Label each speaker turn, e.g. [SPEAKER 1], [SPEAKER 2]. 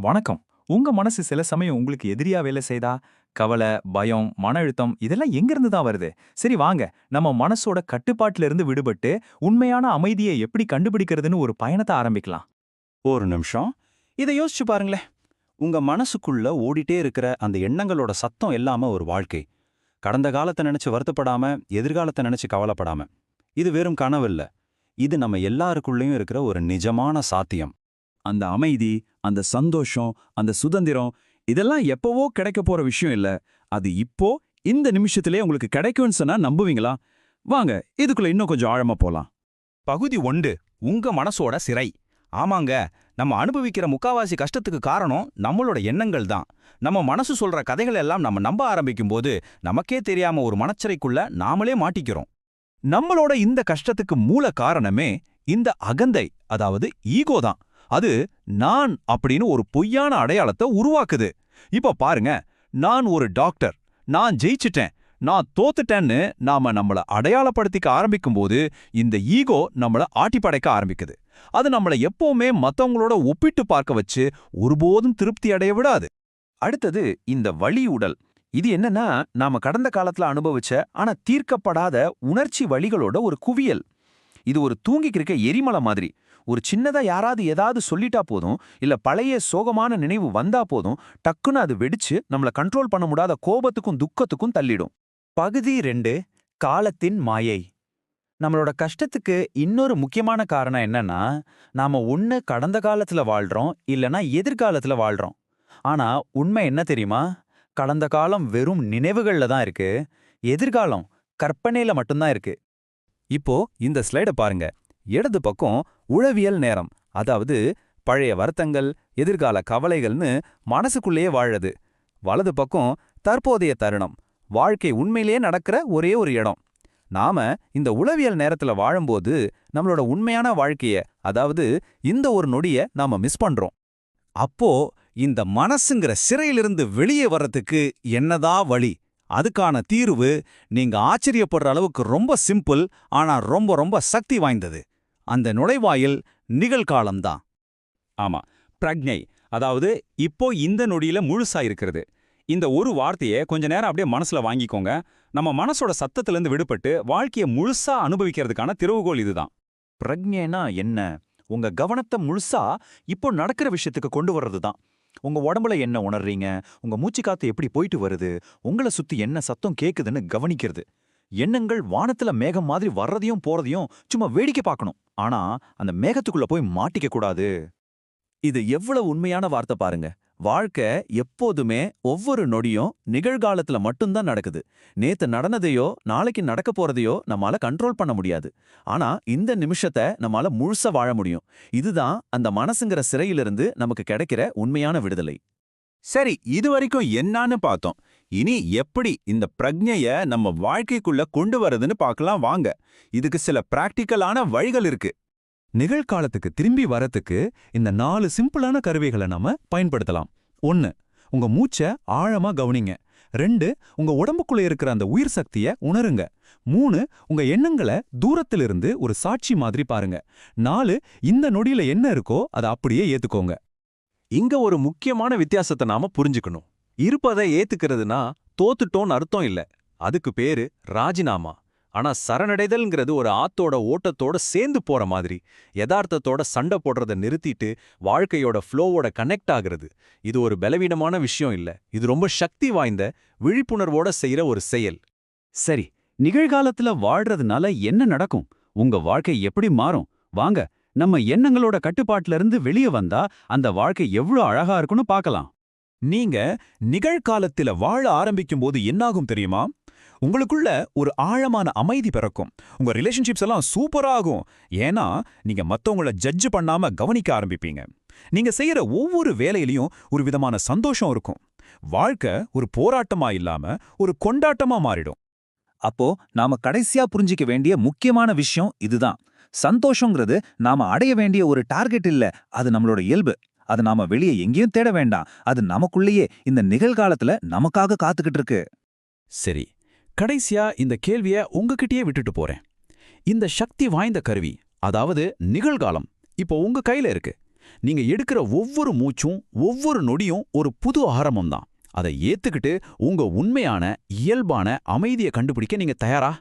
[SPEAKER 1] வணக்கம். உங்க மனசு சில சமயம் உங்களுக்கு எதிரியா வேலை செய்தா? கவலை பயம் மன அழுத்தம் இதெல்லாம் எங்கிருந்து தான் வருது? சரி வாங்க. நம்ம மனசோட கட்டுப்பாட்டுல இருந்து விடுபட்டு உண்மையான அமைதியை எப்படி கண்டுபிடிக்கிறதுன்னு ஒரு பயணத்தை ஆரம்பிக்கலாம்.
[SPEAKER 2] ஒரு நிமிஷம். இதை யோசிச்சு பாருங்களேன். உங்க மனசுக்குள்ள ஓடிட்டே இருக்கிற அந்த எண்ணங்களோட சத்தம் இல்லாம ஒரு வாழ்க்கை. கடந்த காலத்தை நினைச்சு வருத்தப்படாம எதிர்காலத்தை நினைச்சு கவலைப்படாம. இது வெறும் கனவு இல்ல. இது நம்ம எல்லாருக்குள்ளேயும் இருக்கிற ஒரு நிஜமான சாத்தியம்.
[SPEAKER 3] அந்த அமைதி அந்த சந்தோஷம் அந்த சுதந்திரம் இதெல்லாம் எப்பவோ கிடைக்க போற விஷயம் இல்ல. அது இப்போ இந்த நிமிஷத்திலே உங்களுக்கு கிடைக்கும்னு சொன்னா நம்புவீங்களா? வாங்க இதுக்குள்ள இன்னும் கொஞ்சம் ஆழமா போலாம்.
[SPEAKER 4] பகுதி ஒன்று உங்க மனசோட சிறை. ஆமாங்க நம்ம அனுபவிக்கிற முக்காவாசி கஷ்டத்துக்கு காரணம் நம்மளோட எண்ணங்கள் தான். நம்ம மனசு சொல்ற கதைகள் எல்லாம் நம்ம நம்ப ஆரம்பிக்கும் போது நமக்கே தெரியாம ஒரு மனச்சிறைக்குள்ள நாமளே மாட்டிக்கிறோம். நம்மளோட இந்த கஷ்டத்துக்கு மூல காரணமே இந்த அகந்தை அதாவது ஈகோ தான். அது நான் அப்படின்னு ஒரு பொய்யான அடையாளத்தை உருவாக்குது. இப்போ பாருங்க நான் ஒரு டாக்டர் நான் ஜெயிச்சிட்டேன் நான் தோத்துட்டேன்னு நாம நம்மள அடையாளப்படுத்திக்க ஆரம்பிக்கும்போது இந்த ஈகோ நம்மள ஆட்டிப்படைக்க ஆரம்பிக்குது. அது நம்மள எப்பவுமே மத்தவங்களோட ஒப்பிட்டு பார்க்க வச்சு ஒருபோதும் திருப்தி அடைய விடாது. அடுத்தது இந்த வலி உடல். இது என்னன்னா நாம கடந்த காலத்துல அனுபவிச்ச ஆனா தீர்க்கப்படாத உணர்ச்சி வழிகளோட ஒரு குவியல். இது ஒரு தூங்கிக்கிருக்க எரிமலை மாதிரி. ஒரு சின்னதா யாராவது ஏதாவது சொல்லிட்டா போதும் இல்ல பழைய சோகமான நினைவு வந்தா போதும் டக்குன்னு அது வெடிச்சு நம்மள கண்ட்ரோல் பண்ண முடியாத கோபத்துக்கும் துக்கத்துக்கும் தள்ளிடும்.
[SPEAKER 2] பகுதி ரெண்டு காலத்தின் மாயை. நம்மளோட கஷ்டத்துக்கு இன்னொரு முக்கியமான காரணம் என்னன்னா நாம ஒண்ணு கடந்த காலத்துல வாழ்றோம் இல்லனா எதிர்காலத்துல வாழ்றோம். ஆனா உண்மை என்ன தெரியுமா? கடந்த காலம் வெறும் நினைவுகள்ல தான் இருக்கு எதிர்காலம் கற்பனையில மட்டும்தான் இருக்கு.
[SPEAKER 4] இப்போ இந்த ஸ்லைட பாருங்க. இடது பக்கம் உளவியல் நேரம் அதாவது பழைய வருத்தங்கள் எதிர்கால கவலைகள்னு மனசுக்குள்ளேயே வாழது. வலது பக்கம் தற்போதைய தருணம் வாழ்க்கை உண்மையிலேயே நடக்கிற ஒரே ஒரு இடம். நாம இந்த உளவியல் நேரத்துல வாழும்போது நம்மளோட உண்மையான வாழ்க்கைய அதாவது இந்த ஒரு நொடிய நாம மிஸ் பண்றோம். அப்போ இந்த மனசுங்கிற சிறையிலிருந்து வெளியே வர்றதுக்கு என்னதான் வழி? அதுக்கான தீர்வு நீங்க ஆச்சரியப்படுற அளவுக்கு ரொம்ப சிம்பிள் ஆனா ரொம்ப ரொம்ப சக்தி வாய்ந்தது. அந்த நுழைவாயில் நிகழ்காலம்தான். ஆமா பிரக்ஞை. அதாவது இப்போ இந்த நொடியில முழுசா இருக்கிறது. இந்த ஒரு வார்த்தையை கொஞ்ச நேரம் அப்படியே மனசுல வாங்கிக்கோங்க. நம்ம மனசோட சத்தத்திலிருந்து விடுபட்டு வாழ்க்கையை முழுசா அனுபவிக்கிறதுக்கான திறவுகோல் இதுதான்.
[SPEAKER 2] பிரக்ஞைனா என்ன? உங்க கவனத்தை முழுசா இப்போ நடக்கிற விஷயத்துக்கு கொண்டு வர்றது தான் உங்க உடம்புல என்ன உணர்றீங்க? உங்க மூச்சு காத்து எப்படி போயிட்டு வருது? உங்களை சுத்தி என்ன சத்தம் கேக்குதுன்னு கவனிக்கிறது. எண்ணங்கள் வானத்துல மேகம் மாதிரி வர்றதையும் போறதையும் சும்மா வேடிக்கை பார்க்கணும். ஆனா அந்த மேகத்துக்குள்ள போய் மாட்டிக்க கூடாது. இது எவ்வளவு உண்மையான வார்த்தை பாருங்க. வாழ்க்கை எப்போதுமே ஒவ்வொரு நொடியும் நிகழ்காலத்துல மட்டும்தான் நடக்குது. நேத்து நடந்ததையோ நாளைக்கு நடக்க போறதையோ நம்மால கண்ட்ரோல் பண்ண முடியாது. ஆனா இந்த நிமிஷத்தை நம்மால முழுசா வாழ முடியும். இதுதான் அந்த மனசுங்கிற சிறையிலிருந்து நமக்கு கிடைக்கிற உண்மையான விடுதலை.
[SPEAKER 4] சரி இது வரைக்கும் என்னான்னு பார்த்தோம். இனி எப்படி இந்த பிரக்ஞைய நம்ம வாழ்க்கைக்குள்ள கொண்டு வரதுன்னு பார்க்கலாம் வாங்க. இதுக்கு சில பிராக்டிக்கலான வழிகள் இருக்கு. நிகழ்காலத்துக்கு திரும்பி வரத்துக்கு இந்த நாலு சிம்பிளான கருவிகளை நாம பயன்படுத்தலாம். ஒன்னு உங்க மூச்சை ஆழமா கவனிங்க. ரெண்டு உங்க உடம்புக்குள்ள இருக்கிற அந்த உயிர் சக்திய உணருங்க. மூணு உங்க எண்ணங்களை தூரத்திலிருந்து ஒரு சாட்சி மாதிரி பாருங்க. நாலு இந்த நொடியில என்ன இருக்கோ அதை அப்படியே ஏத்துக்கோங்க. இங்க ஒரு முக்கியமான வித்தியாசத்தை நாம புரிஞ்சுக்கணும். இருப்பதை ஏத்துக்கிறதுனா தோத்துட்டோன்னு அர்த்தம் இல்ல. அதுக்கு பேரு ராஜினாமா. ஆனா சரணடைதல்ங்கிறது ஒரு ஆத்தோட ஓட்டத்தோட சேர்ந்து போற மாதிரி. யதார்த்தத்தோட சண்டை போடுறத நிறுத்திட்டு வாழ்க்கையோட ஃப்ளோவோட கனெக்ட் ஆகுறது. இது ஒரு பலவீனமான விஷயம் இல்ல. இது ரொம்ப சக்தி வாய்ந்த விழிப்புணர்வோட செய்யற ஒரு செயல்.
[SPEAKER 3] சரி நிகழ்காலத்துல வாழ்றதுனால என்ன நடக்கும்? உங்க வாழ்க்கை எப்படி மாறும்? வாங்க நம்ம எண்ணங்களோட கட்டுப்பாட்டுல இருந்து வெளியே வந்தா அந்த வாழ்க்கை எவ்வளவு அழகா இருக்கும்னு பார்க்கலாம்.
[SPEAKER 4] நீங்க நிகழ்காலத்துல வாழ ஆரம்பிக்கும் போது என்னாகும் தெரியுமா? உங்களுக்குள்ள ஒரு ஆழமான அமைதி பிறக்கும். உங்க ரிலேஷன்ஷிப்ஸ் எல்லாம் சூப்பரா ஆகும். ஏன்னா நீங்க மத்தவங்கள ஜட்ஜ் பண்ணாம கவனிக்க ஆரம்பிப்பீங்க. நீங்க செய்யற ஒவ்வொரு வேலையிலயும் ஒரு விதமான சந்தோஷம் இருக்கும். வாழ்க்கை ஒரு போராட்டமா இல்லாம ஒரு கொண்டாட்டமா மாறிடும்.
[SPEAKER 2] அப்போ நாம கடைசியா புரிஞ்சிக்க வேண்டிய முக்கியமான விஷயம் இதுதான். சந்தோஷங்கிறது நாம அடைய வேண்டிய ஒரு டார்கெட் இல்ல. அது நம்மளோட இயல்பு. அது நாம வெளியே எங்கேயும் தேட வேண்டாம். அது நமக்குள்ளேயே இந்த நிகழ்காலத்துல நமக்காக காத்துக்கிட்டு இருக்கு.
[SPEAKER 4] சரி. கடைசியா இந்த கேள்விய உங்ககிட்டயே விட்டுட்டு போறேன். இந்த சக்தி வாய்ந்த கருவி அதாவது நிகழ்காலம் இப்போ உங்க கையில இருக்கு.
[SPEAKER 3] நீங்க எடுக்கிற ஒவ்வொரு மூச்சும் ஒவ்வொரு நொடியும் ஒரு புது ஆரம்பம் தான் அதை ஏத்துக்கிட்டு உங்க உண்மையான இயல்பான அமைதியை கண்டுபிடிக்க நீங்க தயாரா?